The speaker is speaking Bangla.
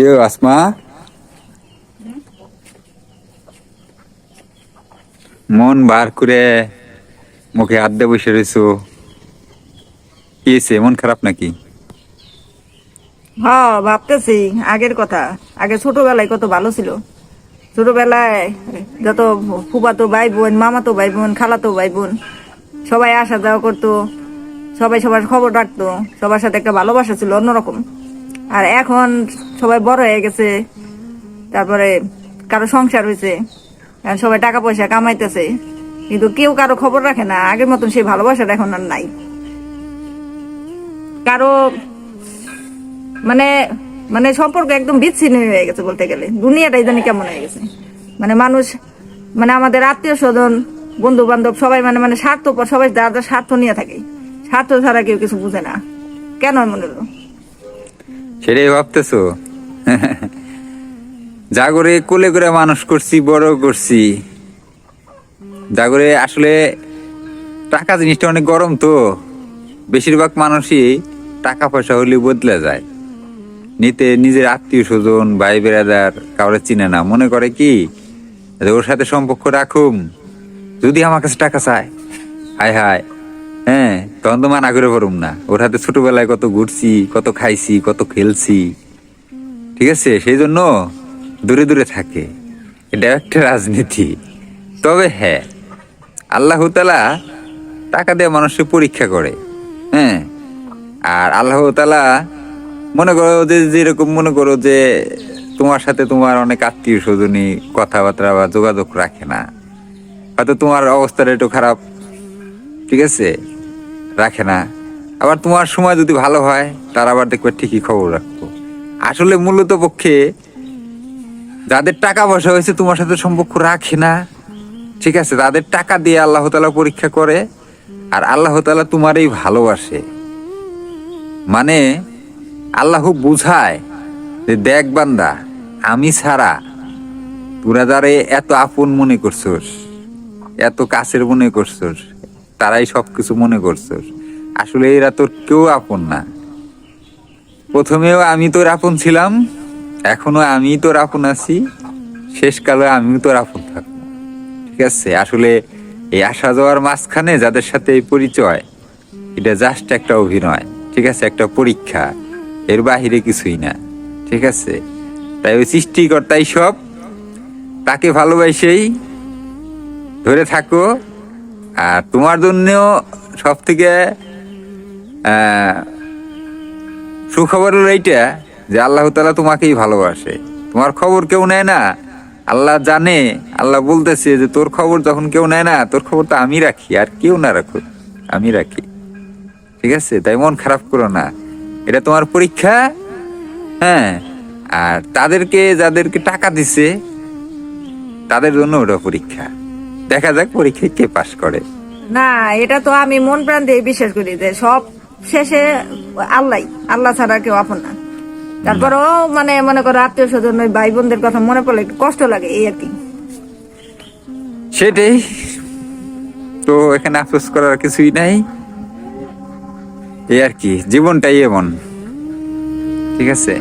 ইয়ে আসমা? মন বার করে মুখে হাত বসে রয়েছো হয়েছে? মন খারাপ নাকি? হ্যাঁ ভাবতেছি। আগের কথা। আগে ছোটবেলায় কত ভালো ছিল। ছোটবেলায় যত ফুফাতো ভাই বোন মামাতো ভাই বোন খালাতো ভাই বোন সবাই আসা যাওয়া করতো। সবাই সবার খবর রাখতো। সবার সাথে একটা ভালোবাসা ছিল, অন্যরকম। আর এখন সবাই বড় হয়ে গেছে। তারপরে কারও সংসার হয়েছে। সবাই টাকা পয়সা কামাইতেছে। কিন্তু কেউ কারও খবর রাখে না। আগের মতন সেই ভালোবাসাটা এখন আর নাই। কারও মানে মানে সম্পর্ক একদম বিচ্ছিন্ন হয়ে গেছে বলতে গেলে। দুনিয়াটাই জানি কেমন হয়ে গেছে। মানে মানুষ মানে আমাদের আত্মীয় স্বজন বন্ধু বান্ধব সবাই মানে মানে স্বার্থপর সবাই যার যার স্বার্থ নিয়ে থাকে। স্বার্থ ছাড়া কেউ কিছু বুঝে না। কেন মনে হলো? সেটাই ভাবতেছো? জাগরে কোলে করে মানুষ করছি, বড় করছি। জাগরে আসলে টাকা জিনিসটা অনেক গরম তো। বেশিরভাগ মানুষই টাকা পয়সা হলে বদলে যায়। নিতে নিজের আত্মীয় স্বজন, ভাই বেড়াদার কাউরে চিনে না। মনে করে কি? ওর সাথে সম্পর্ক রাখুম। যদি আমার কাছে টাকা চায়। হায় হায়। হ্যাঁ তখন তো মানা করে পারুম না। ওর হাতে ছোটবেলায় কত ঘুরছি, কত খাইছি, কত খেলছি। ঠিক আছে? সেই জন্য দূরে দূরে থাকে। এটা একটা রাজনীতি। তবে হ্যাঁ আল্লাহ তালা টাকা দিয়ে মানুষকে পরীক্ষা করে। হ্যাঁ আর আল্লাহ তালা মনে করো যে, যেরকম মনে করো যে, তোমার সাথে তোমার অনেক আত্মীয় স্বজনই কথাবার্তা বা যোগাযোগ রাখে না। হয়তো তোমার অবস্থাটা একটু খারাপ। ঠিক আছে? রাখে না। আবার তোমার সময় যদি ভালো হয়, তার আবার দেখবে ঠিকই খবর রাখব আসলে মূলত পক্ষে যাদের টাকা পয়সা হয়েছে, তোমার সাথে সম্পর্ক রাখে না। ঠিক আছে তাদের টাকা দিয়ে আল্লাহ তালা পরীক্ষা করে, আর আল্লাহ তালা তোমারই ভালোবাসে। মানে আল্লাহ বুঝায় যে, দেখ বান্দা, আমি ছাড়া তোরা যারে এত আপন মনে করছোস, এত কাছের মনে করছোস তারাই সবকিছু মনে করছোস আসলে এরা তোর কেউ আপন না। প্রথমেও আমি তোর আপন ছিলাম, এখনও আমি তোর আপন আছি, শেষকালে আমিও তোর আপন থাকব। ঠিক আছে, আসলে এই আসা যাওয়ার মাঝখানে যাদের সাথে এই পরিচয়, এটা জাস্ট একটা অভিনয়, ঠিক আছে, একটা পরীক্ষা, এর বাহিরে কিছুই না, ঠিক আছে। তাই ওই সৃষ্টিকর্তাই সব, তাকে ভালোবাসেই ধরে থাকো। আর তোমার জন্যও সব থেকে সুখবর হলো এইটা যে আল্লাহ তালা তোমাকেই ভালোবাসে। তোমার খবর কেউ নেয় না। আল্লাহ জানে, আল্লাহ বলতেছে যে তোর খবর যখন কেউ নেয় না, তোর খবর তো আমি রাখি, আর কেউ না রাখো আমি রাখি। ঠিক আছে? তাই মন খারাপ করো না। এটা তোমার পরীক্ষা হ্যাঁ? আর তাদেরকে, যাদেরকে টাকা দিছে, তাদের জন্য ওটা পরীক্ষা। দেখা যাক পরীক্ষায় কে পাশ করে। না এটা তো আমি মন প্রাণ দিয়ে বিশ্বাস করি যে সব শেষে আল্লাহ আল্লাহ ছাড়া কেউ আপন না। তারপরেও মানে মনে করো আত্মীয় স্বজন ওই ভাই বোনদের কথা মনে পড়লে একটু কষ্ট লাগে এই আর কি। সেটাই। তো এখানে আফসোস করার কিছুই নাই। এই আর কি জীবনটাই এমন। ঠিক আছে?